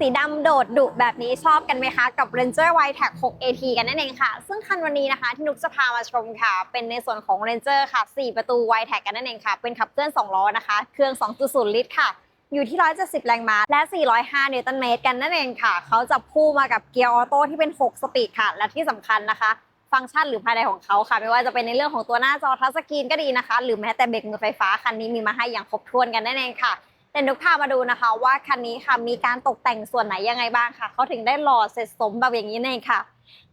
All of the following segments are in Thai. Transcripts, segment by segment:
สีดำโดดดุแบบนี้ชอบกันไหมคะ กับ Ranger y t e c 6 AT กันนั่นเองค่ะ ซึ่งคันวันนี้นะคะที่นุกจะพามาชมค่ะ เป็นในส่วนของ Ranger ค่ะ 4 ประตู y t e c กันนั่นเองค่ะ เป็นขับเคลื่อน 2 ล้อนะคะ เครื่อง 2.0 ลิตรค่ะ อยู่ที่ 170 แรงม้า และ 405 นิวตันเมตรกันนั่นเองค่ะ เขาจะพุ่มากับเกียร์ออโต้ที่เป็น 6 สปีดค่ะ และที่สำคัญนะคะฟังก์ชันหรือภายในของเขาค่ะ ไม่ว่าจะเป็นในเรื่องของตัวหน้าจอทัชสกรีนก็ดีนะคะ หรือแม้แต่เบรกมือไฟฟ้าคันนี้มีมาให้อย่างครบถ้วนกันนั่นเองค่ะ แต่นุกพามาดูนะคะว่าคันนี้ค่ะมีการตกแต่งส่วนไหนยังไงบ้างค่ะเขาถึงได้หล่อเสร็จสมแบบอย่างนี้เองค่ะ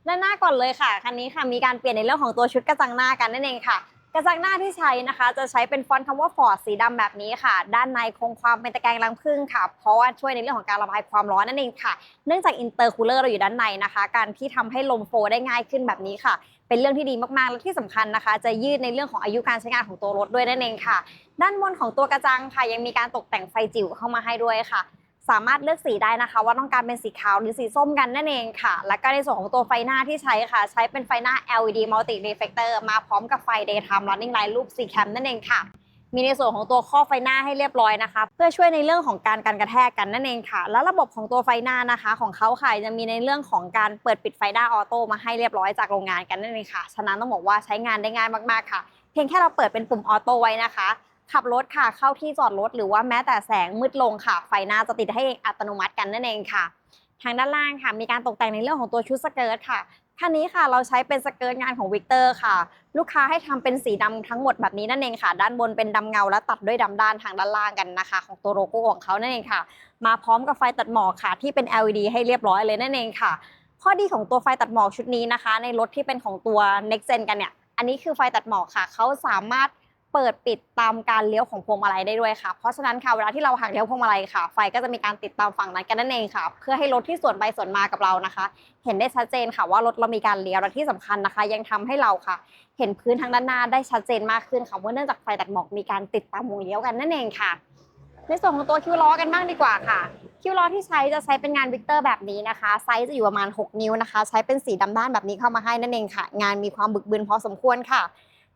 ด้านหน้าก่อนเลยค่ะคันนี้ค่ะมีการเปลี่ยนในเรื่องของตัวชุดกระจังหน้ากันนั่นเองค่ะ กระจังหน้าที่ใช้นะคะ จะใช้เป็นฟอนต์คำว่าฟอร์ดสีดำแบบนี้ค่ะ ด้านในคงความเป็นตะแกรงรังผึ้งค่ะ เพราะว่าช่วยในเรื่องของการระบายความร้อนนั่นเองค่ะ เนื่องจากอินเตอร์คูลเลอร์เราอยู่ด้านในนะคะ การที่ทำให้ลมโฟลว์ได้ง่ายขึ้นแบบนี้ค่ะ เป็นเรื่องที่ดีมากๆ และที่สำคัญนะคะ จะยืดในเรื่องของอายุการใช้งานของตัวรถด้วยนั่นเองค่ะ ด้านบนของตัวกระจังค่ะ ยังมีการตกแต่งไฟจิ๋วเข้ามาให้ด้วยค่ะ สามารถเลือกสีได้นะคะ ว่าต้องการเป็นสีขาวหรือสีส้มกันนั่นเองค่ะ และก็ในส่วนของตัวไฟหน้าที่ใช้ค่ะ ใช้เป็นไฟหน้า LED Multi Reflector มาพร้อมกับไฟ Daytime Running Light รูป C cam นั่นเองค่ะ มีในส่วนของตัวข้อไฟหน้าให้เรียบร้อยนะคะ เพื่อช่วยในเรื่องของการกันกระแทกกันนั่นเองค่ะ แล้วระบบของตัวไฟหน้านะคะ ของเขาค่ะจะมีในเรื่องของการเปิดปิดไฟหน้าออโต้มาให้เรียบร้อยจากโรงงานกันนั่นเองค่ะ ฉะนั้นต้องบอกว่าใช้งานได้ง่ายมากๆค่ะ เพียงแค่เราเปิดเป็นปุ่มออโต้ไว้นะคะ ขับรถค่ะเข้าที่จอดรถหรือว่าแม้แต่แสงมืดลงค่ะ ไฟหน้าจะติดให้เองอัตโนมัติกันนั่นเองค่ะ ทางด้านล่างค่ะ มีการตกแต่งในเรื่องของตัวชุดสเกิร์ตค่ะคันนี้ค่ะเราใช้เป็นสเกิร์ตงานของวิกเตอร์ค่ะ ลูกค้าให้ทำเป็นสีดำทั้งหมดแบบนี้นั่นเองค่ะ ด้านบนเป็นดำเงาและตัดด้วยดำด้านทางด้านล่างกันนะคะ ของตัวโลโก้ของเขานั่นเองค่ะ มาพร้อมกับไฟตัดหมอกค่ะ ที่เป็น LED ให้เรียบร้อยเลยนั่นเองค่ะ ข้อดีของตัวไฟตัดหมอกชุดนี้นะคะ ในรถที่เป็นของตัว Next Gen กันเนี่ยอันนี้คือไฟตัดหมอกค่ะเขาสามารถ เปิดปิดตามการเลี้ยวของพวงมาลัยได้ด้วยค่ะ เพราะฉะนั้นค่ะเวลาที่เราหักเลี้ยวพวงมาลัยค่ะ ไฟก็จะมีการติดตามฝั่งนั้นกันนั่นเองค่ะ เพื่อให้รถที่สวนไปสวนมากับเรานะคะ เห็นได้ชัดเจนค่ะว่ารถเรามีการเลี้ยวและที่สำคัญนะคะ ยังทำให้เราค่ะ เห็นพื้นทางด้านหน้าได้ชัดเจนมากขึ้นค่ะเพราะเนื่องจากไฟตัดหมอกมีการติดตามวงเลี้ยวกันนั่นเองค่ะ ในส่วนของตัวคิวล้อกันบ้างดีกว่าค่ะคิวล้อที่ใช้จะใช้เป็นงานวิกเตอร์แบบนี้นะคะ ไซส์จะอยู่ประมาณ 6 นิ้วนะคะ ใช้เป็นสีดำด้านแบบนี้เข้ามาให้นั่นเองค่ะ งานมีความบึกบึนพอสมควรค่ะ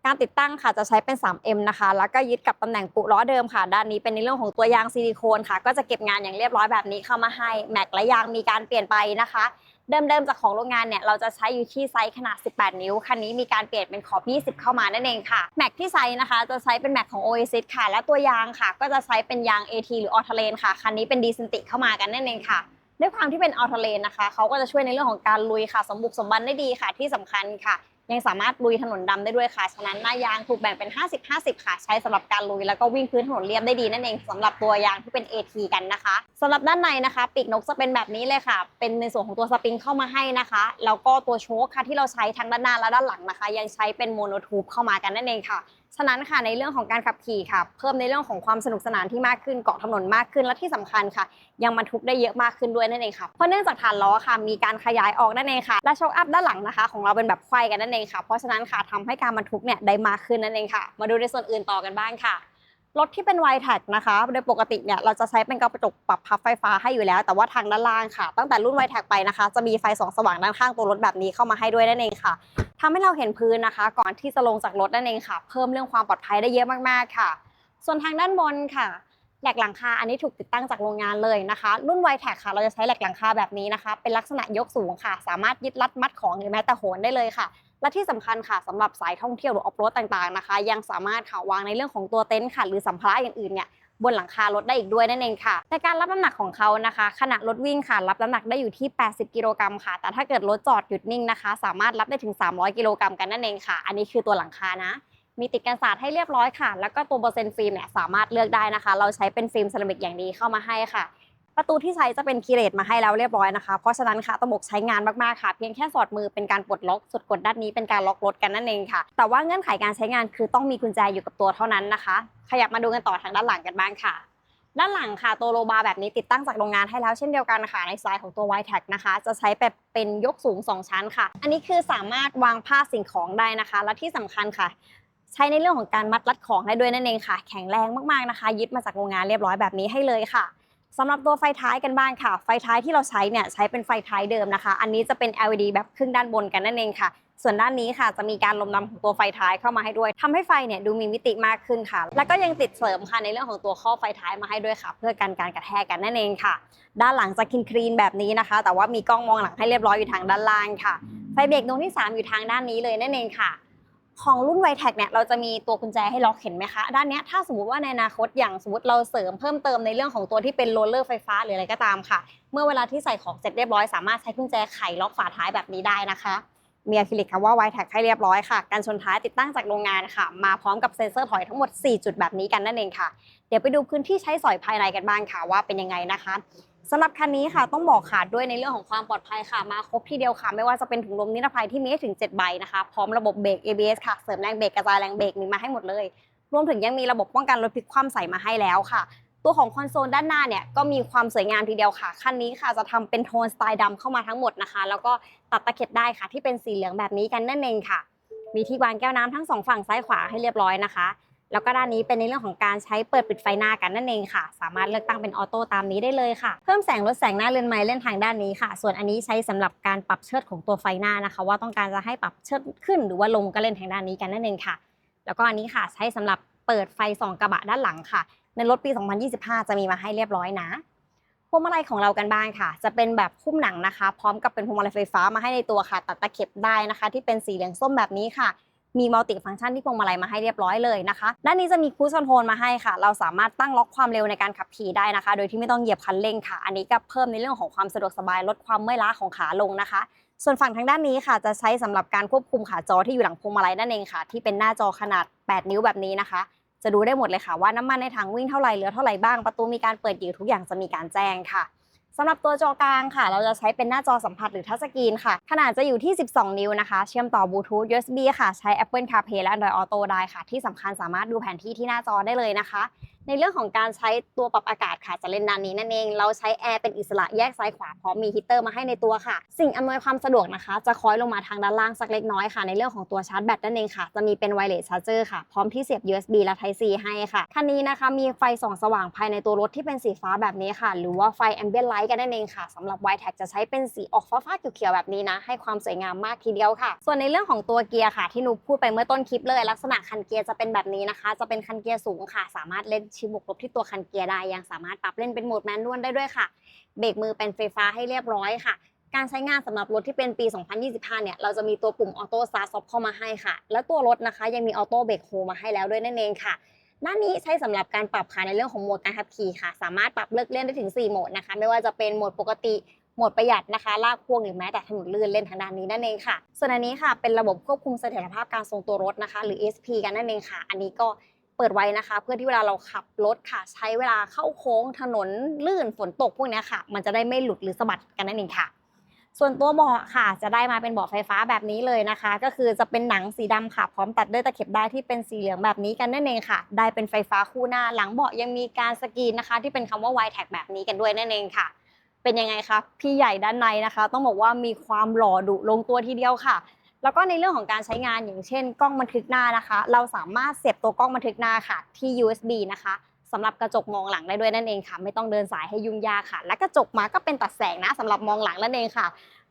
การติดตั้งค่ะจะใช้เป็น 3M นะคะ แล้วก็ยึดกับตำแหน่งปุล้อเดิมค่ะ ด้านนี้เป็นในเรื่องของตัวยางซิลิโคนค่ะ ก็จะเก็บงานอย่างเรียบร้อยแบบนี้เข้ามาให้แม็กและยางมีการเปลี่ยนไปนะคะ เดิมๆจากของโรงงานเนี่ยเราจะใช้อยู่ที่ไซส์ขนาด 18 นิ้ว คันนี้มีการเปลี่ยนเป็นขอบ 20 เข้ามานั่นเองค่ะ แม็กที่ใช้นะคะจะใช้เป็นแม็กของ Oasis ค่ะ และตัวยางค่ะ ก็จะใช้เป็นยาง AT หรือ a u t o l a n ค่ะ คันนี้เป็นดีซินติเข้ามากันนั่นเองค่ะด้วยความที่เป็น a u t o l a n นะคะเขาก็จะช่วยในเรื่องของการลุยค่ะ สมบุกสมบันได้ดีค่ะที่สำคัญค่ะ ยังสามารถลุยถนนดำได้ด้วยค่ะ ฉะนั้นหน้ายางถูกแบ่งเป็น 50-50 ค่ะ ใช้สำหรับการลุยแล้วก็วิ่งพื้นถนนเรียบได้ดีนั่นเองสำหรับตัวยางที่เป็น AT กันนะคะสำหรับด้านในนะคะ ปีกนกจะเป็นแบบนี้เลยค่ะ เป็นในส่วนของตัวสปริงเข้ามาให้นะคะ แล้วก็ตัวโชคค่ะที่เราใช้ทั้งด้านหน้าและด้านหลังนะคะ ยังใช้เป็นโมโนทูบเข้ามากันนั่นเองค่ะฉะนั้นค่ะในเรื่องของการขับขี่ค่ะ เพิ่มในเรื่องของความสนุกสนานที่มากขึ้นเกาะถนนมากขึ้นและที่สำคัญค่ะ ยังบรรทุกได้เยอะมากขึ้นด้วยนั่นเองค่ะเพราะเนื่องจากฐานล้อค่ะมีการขยายออกนั่นเองค่ะและช็อคอัพด้านหลังนะคะ ของเราเป็นแบบไขว้กันนั่นเองค่ะ เพราะฉะนั้นค่ะทำให้การบรรทุกเนี่ยได้มากขึ้นนั่นเองค่ะ มาดูในส่วนอื่นต่อกันบ้างค่ะรถที่เป็น y t a g นะคะ โดยปกติเนี่ยเราจะใช้เป็นกระจกปรับพับไฟฟ้าให้อยู่แล้ว แต่ว่าทางด้านล่างค่ะ ตั้งแต่รุ่น y t a g ไปนะคะ จะมีไฟสองสว่างด้านข้างตัวรถแบบนี้เข้ามาให้ด้วยนั่นเองค่ะ ทำให้เราเห็นพื้นนะคะ ก่อนที่จะลงจากรถนั่นเองค่ะ เพิ่มเรื่องความปลอดภัยได้เยอะมากๆค่ะ ส่วนทางด้านบนค่ะแหลกหลังคาอันนี้ถูกติดตั้งจากโรงงานเลยนะคะ รุ่น y t a g ค่ะ เราจะใช้แหลกหลังคาแบบนี้นะคะ เป็นลักษณะยกสูงค่ะ สามารถยึดรัดมัดของหรือแม้แต่โหนได้เลยค่ะ และที่สำคัญค่ะสำหรับสายท่องเที่ยวหรือออฟโรดต่างๆนะคะ ยังสามารถค่ะวางในเรื่องของตัวเต็นท์ค่ะ หรือสัมภาระอย่างอื่นเนี่ย บนหลังคารถได้อีกด้วยนั่นเองค่ะในการรับน้ำหนักของเขานะคะ ขณะรถวิ่งค่ะ รับน้ำหนักได้อยู่ที่ 80 กิโลกรัมค่ะ แต่ถ้าเกิดรถจอดหยุดนิ่งนะคะ สามารถรับได้ถึง 300 กิโลกรัมกันนั่นเองค่ะ อันนี้คือตัวหลังคานะมีติดกันสาดให้เรียบร้อยค่ะ แล้วก็ตัวเปอร์เซ็นต์ฟิล์มเนี่ยสามารถเลือกได้นะคะ เราใช้เป็นฟิล์มเซรามิกอย่างดีเข้ามาให้ค่ะ ประตูที่ใช้จะเป็นคีเลตมาให้แล้วเรียบร้อยนะคะ เพราะฉะนั้นค่ะต้องบกใช้งานมากๆค่ะ เพียงแค่สอดมือเป็นการปลดล็อกสุดกดด้านนี้เป็นการล็อกรถกันนั่นเองค่ะ แต่ว่าเงื่อนไขการใช้งานคือต้องมีกุญแจอยู่กับตัวเท่านั้นนะคะ ขยับมาดูกันต่อทางด้านหลังกันบ้างค่ะด้านหลังค่ะตัวโลบาร์แบบนี้ติดตั้งจากโรงงานให้แล้วเช่นเดียวกันค่ะในสไตล์ของตัว y t a g นะคะ จะใช้แบบเป็นยกสูง 2 ชั้นค่ะ อันนี้คือสามารถวางผ้าสิ่งของได้นะคะ และที่สำคัญค่ะ ใช้ในเรื่องของการมัดรัดของได้ด้วยนั่นเองค่ะ แข็งแรงมากๆนะคะ ยึดมาจากโรงงานเรียบร้อยแบบนี้ให้เลยค่ะ สำหรับตัวไฟท้ายกันบ้างค่ะ ไฟท้ายที่เราใช้เนี่ยใช้เป็นไฟท้ายเดิมนะคะ อันนี้จะเป็น LED แบบครึ่งด้านบนกันนั่นเองค่ะ ส่วนด้านนี้ค่ะ จะมีการลมดำของตัวไฟท้ายเข้ามาให้ด้วยทำให้ไฟเนี่ยดูมีมิติมากขึ้นค่ะ แล้วก็ยังติดเสริมค่ะในเรื่องของตัวข้อไฟท้ายมาให้ด้วยค่ะ เพื่อกันการกระแทกกันนั่นเองค่ะ ด้านหลังจะคินคลีนแบบนี้นะคะ แต่ว่ามีกล้องมองหลังให้เรียบร้อยอยู่ทางด้านล่างค่ะ ไฟเบรกดวงที่ 3 อยู่ทางด้านนี้เลยนั่นเองค่ะ ของรุ่นไวแท็กเนี่ยเราจะมีตัวกุญแจให้ล็อกเห็นไหมคะ ด้านนี้ถ้าสมมติว่าในอนาคตอย่างสมมติเราเสริมเพิ่มเติมในเรื่องของตัวที่เป็นโรลเลอร์ไฟฟ้าหรืออะไรก็ตามค่ะ เมื่อเวลาที่ใส่ของเสร็จเรียบร้อย สามารถใช้กุญแจไขล็อกฝาท้ายแบบนี้ได้นะคะมีอะคริลิกคำว่าไวแท็กให้เรียบร้อยค่ะกันชนท้ายติดตั้งจากโรงงานค่ะ มาพร้อมกับเซ็นเซอร์ถอยทั้งหมด 4 จุดแบบนี้กันนั่นเองค่ะ เดี๋ยวไปดูพื้นที่ใช้สอยภายในกันบ้างค่ะว่าเป็นยังไงนะคะ สำหรับคันนี้ค่ะต้องบอกค่ะด้วยในเรื่องของความปลอดภัยค่ะมาครบทีเดียวค่ะ ไม่ว่าจะเป็นถุงลมนิรภัยที่มีให้ถึง 7 ใบนะคะ พร้อมระบบเบรก ABS ค่ะ เสริมแรงเบรกกระจายแรงเบรกมีมาให้หมดเลย รวมถึงยังมีระบบป้องกันรถพลิกคว่ำใส่มาให้แล้วค่ะ ตัวของคอนโซลด้านหน้าเนี่ยก็มีความสวยงามทีเดียวค่ะ คันนี้ค่ะจะทำเป็นโทนสไตล์ดำเข้ามาทั้งหมดนะคะ แล้วก็ตัดตะเข็บได้ค่ะ ที่เป็นสีเหลืองแบบนี้กันนั่นเองค่ะ มีที่วางแก้วน้ำทั้งสองฝั่งซ้ายขวาให้เรียบร้อยนะคะ แล้วก็ด้านนี้เป็นในเรื่องของการใช้เปิดปิดไฟหน้ากันนั่นเองค่ะ สามารถเลือกตั้งเป็นออโต้ตามนี้ได้เลยค่ะ เพิ่มแสงลดแสงหน้าเรือนไม้เล่นทางด้านนี้ค่ะ ส่วนอันนี้ใช้สำหรับการปรับเชิดของตัวไฟหน้านะคะ ว่าต้องการจะให้ปรับเชิดขึ้น หรือว่าลงก็เล่นทางด้านนี้กันนั่นเองค่ะ แล้วก็อันนี้ค่ะใช้สำหรับเปิดไฟส่องกระบะด้านหลังค่ะ ในรถปี 2025 จะมีมาให้เรียบร้อยนะพวงมาลัยของเรากันบ้างค่ะ จะเป็นแบบคุ้มหนังนะคะ พร้อมกับเป็นพวงมาลัยไฟฟ้ามาให้ในตัวค่ะ ตัดตะเข็บได้นะคะ ที่เป็นสีเหลืองส้มแบบนี้ค่ะ มีมัลติฟังก์ชันที่พวงมาลัยมาให้เรียบร้อยเลยนะคะด้านนี้จะมีคูชคอนโทรลมาให้ค่ะ เราสามารถตั้งล็อกความเร็วในการขับขี่ได้นะคะ โดยที่ไม่ต้องเหยียบคันเร่งค่ะ อันนี้ก็เพิ่มในเรื่องของความสะดวกสบายลดความเมื่อยล้าของขาลงนะคะส่วนฝั่งทางด้านนี้ค่ะ จะใช้สำหรับการควบคุมขาจอที่อยู่หลังพวงมาลัยนั่นเองค่ะ ที่เป็นหน้าจอขนาด 8 นิ้วแบบนี้นะคะ จะดูได้หมดเลยค่ะว่าน้ำมันในถังวิ่งเท่าไหร่เหลือเท่าไหร่บ้างประตูมีการเปิดอยู่ทุกอย่างจะมีการแจ้งค่ะ สำหรับตัวจอกลางค่ะ เราจะใช้เป็นหน้าจอสัมผัสหรือทัชสกรีนค่ะ ขนาดจะอยู่ที่ 12 นิ้วนะคะ เชื่อมต่อบลูทูธ USB ค่ะ ใช้ Apple CarPlay และ Android Auto ได้ค่ะ ที่สำคัญสามารถดูแผนที่ที่หน้าจอได้เลยนะคะ ในเรื่องของการใช้ตัวปรับอากาศค่ะจะเล่นด้านนี้นั่นเอง เราใช้แอร์เป็นอิสระแยกซ้ายขวาพร้อมมีฮีตเตอร์มาให้ในตัวค่ะ สิ่งอำนวยความสะดวกนะคะ จะคอยลงมาทางด้านล่างสักเล็กน้อยค่ะ ในเรื่องของตัวชาร์จแบตนั่นเองค่ะ จะมีเป็นไวเลสชาร์เจอร์ค่ะ พร้อมที่เสียบ USB และ Type C ให้ค่ะ คันนี้นะคะมีไฟส่องสว่างภายในตัวรถที่เป็นสีฟ้าแบบนี้ค่ะ หรือว่าไฟ ambient light กันนั่นเองค่ะสำหรับ y t a g จะใช้เป็นสีออกฟ้าๆเขียวๆแบบนี้นะให้ความสวยงามมากทีเดียวค่ะ ส่วนในเรื่องของตัวเกียร์ค่ะ ที่หนูพูดไปเมื่อต้นคลิปเลย ลักษณะคันเกียร์จะเป็นแบบนี้นะคะ จะเป็นคันเกียร์สูงค่ะ สามารถเล่นชิมบวกลบที่ตัวคันเกียร์ได้ยังสามารถปรับเล่นเป็นโหมดแมนนวลได้ด้วยค่ะ เบรกมือเป็นไฟฟ้าให้เรียบร้อยค่ะ การใช้งานสำหรับรถที่เป็นปี 2025 เนี่ย เราจะมีตัวปุ่มออโต้สตาร์ทเข้ามาให้ค่ะ แล้วตัวรถนะคะยังมีออโต้เบรกโฮมาให้แล้วด้วยนั่นเองค่ะด้านนี้ใช้สำหรับการปรับค่ะในเรื่องของโหมดการขับขี่ค่ะ สามารถปรับเลือกเล่นได้ถึง 4 โหมดนะคะ ไม่ว่าจะเป็นโหมดปกติโหมดประหยัดนะคะลากพ่วงหรือแม้แต่ถนนลื่นเล่นทางด้านนี้นั่นเองค่ะ ส่วนอันนี้ค่ะเป็นระบบควบคุมเสถียรภาพการทรงตัวรถนะคะ หรือ SP กันนั่นเองค่ะ อันนี้ก็ เปิดไว้นะคะ เพื่อที่เวลาเราขับรถค่ะ ใช้เวลาเข้าโค้งถนนลื่นฝนตกพวกนี้ค่ะ มันจะได้ไม่หลุดหรือสะบัดกันนั่นเองค่ะ ส่วนตัวเบาะค่ะ จะได้มาเป็นเบาะไฟฟ้าแบบนี้เลยนะคะ ก็คือจะเป็นหนังสีดำค่ะ พร้อมตัดด้วยตะเข็บได้ที่เป็นสีเหลืองแบบนี้กันนั่นเองค่ะ ได้เป็นไฟฟ้าคู่หน้าหลังเบาะยังมีการสกรีนนะคะ ที่เป็นคำว่า y t a g แบบนี้กันด้วยนั่นเองค่ะเป็นยังไงคะพี่ใหญ่ด้านในนะคะ ต้องบอกว่ามีความหล่อดุลงตัวทีเดียวค่ะ แล้วก็ในเรื่องของการใช้งานอย่างเช่น กล้องบันทึกหน้านะคะ เราสามารถเสียบตัวกล้องบันทึกหน้าค่ะที่ USB นะคะสำหรับกระจกมองหลังได้ด้วยนั่นเองค่ะ ไม่ต้องเดินสายให้ยุ่งยากค่ะ และกระจกมาก็เป็นตัดแสงนะสำหรับมองหลังนั่นเองค่ะ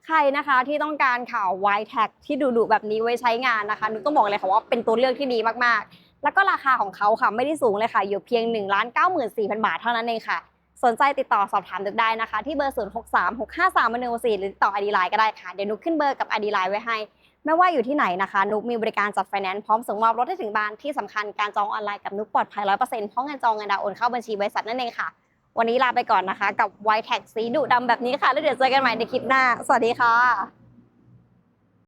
ใครนะคะที่ต้องการข่าว y t a g ที่ดุๆแบบนี้ไว้ใช้งานนะคะนุกต้องบอกเลยค่ะว่าเป็นตัวเลือกที่ดีมากๆ แล้วก็ราคาของเขาค่ะไม่ได้สูงเลยค่ะ อยู่เพียง1 9 4 0 0 0บาทเท่านั้นเองค่ะ สนใจติดต่อสอบถามนุกได้นะคะ ที่เบอร์ 0 6 3 6 5 3 1 4หรือติดต่ออดีไลน์ก็ได้ค่ะเดี๋ยวนุกขึ้นเบอร์กับอดีไลน์ไว้ให้ ไม่ว่าอยู่ที่ไหนนะคะนุกมีบริการจัดไฟแนนซ์พร้อมส่งมอบรถให้ถึงบ้านที่สำคัญการจองออนไลน์กับนุกปลอดภัยร้อยเปอร์เซ็นต์เพราะเงินจองเงินดาวน์โอนเข้าบัญชีบริษัทนั่นเองค่ะ วันนี้ลาไปก่อนนะคะ กับไวแท็กสีดุดำแบบนี้ค่ะแล้วเดี๋ยวเจอกันใหม่ในคลิปหน้า สวัสดีค่ะ